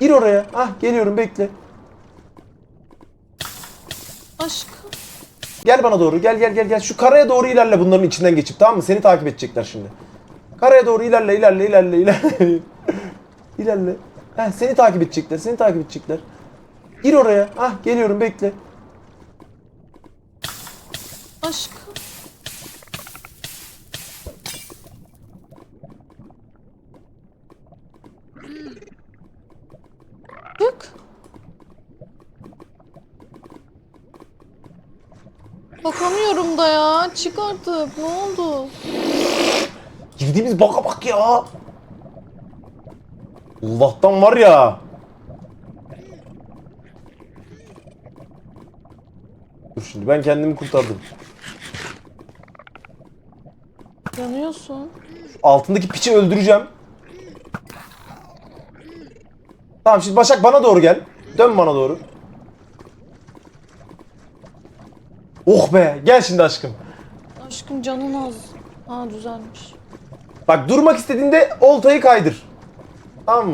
Gir oraya. Ah geliyorum bekle. Aşkım. Gel bana doğru. Gel gel gel gel. Şu karaya doğru ilerle bunların içinden geçip tamam mı? Seni takip edecekler şimdi. Karaya doğru ilerle ilerle ilerle ilerle. ilerle. Heh, seni takip edecekler. Seni takip edecekler. Gir oraya. Ah geliyorum bekle. Aşkım. Bak. Bakamıyorum da ya. Çık artık. Ne oldu? Girdiğimiz baka bak ya. Allah'tan var ya. Dur şimdi ben kendimi kurtardım. Yanıyorsun. Altındaki piçi öldüreceğim. Tamam şimdi Başak bana doğru gel. Dön bana doğru. Oh be gel şimdi aşkım. Aşkım canın az. Ha düzelmiş. Bak durmak istediğinde oltayı kaydır. Tamam mı?